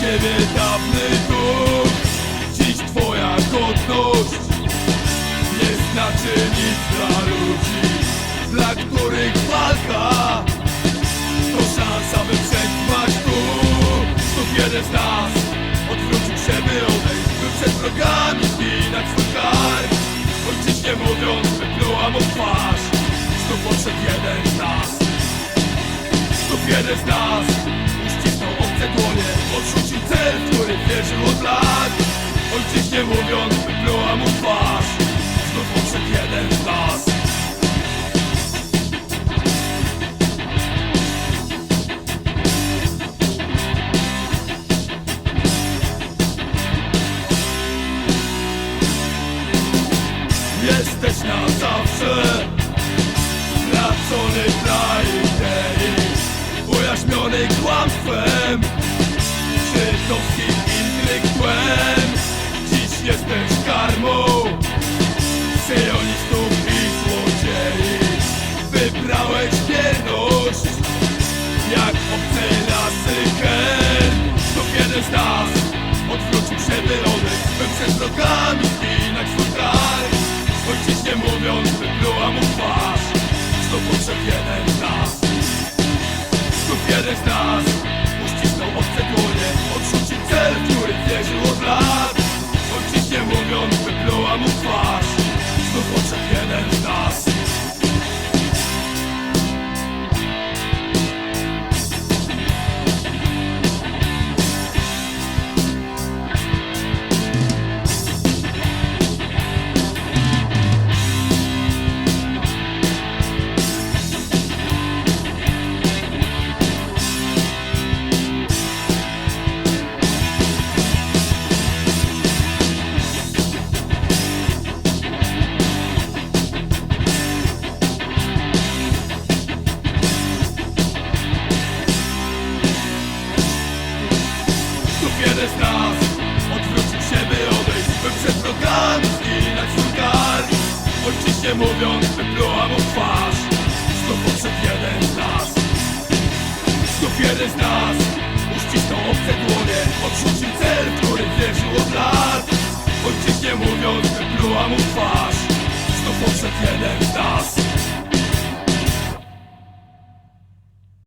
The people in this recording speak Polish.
ciebie dawny duch. Dziś twoja godność Nie znaczy nic dla ludzi Dla których walka To szansa by przetrwać tu. Znów jeden z nas Odwrócił się by odejść By przed wrogami zginać swój kark Ojczyźnie mówiąc wypluła mu twarz. Znów odszedł jeden z nas. Znów jeden z nas Uścisnął obce dłonie Odrzucił cel, który wierzył od lat. Ojczyźnie mówiąc wypluła mu twarz. Znów odszedł jeden z nas. Jesteś na zawsze. Stracony dla idei Ujaśniony kłamstwem Żydowskim intelektuem Dziś jesteś karmą. Syjonistów i złodziei. Wybrałeś wierność Jak obcy lasy hen Znów jeden z nas Odwrócił się by odejść By przed wrogami zginać swój kraj Ojciźnie mówiąc wypluła mu twarz. Znów odszedł Z nas. Odwrócił się by odejść By przed wrogami zginać swój kark Ojczyźnie mówiąc wypluła mu twarz. Znów odszedł jeden z nas. Znów jeden z nas. Uścisnął obce dłonie. Odrzucił cel, który wierzył od lat. Ojczyźnie mówiąc wypluła mu twarz. Znów odszedł jeden z nas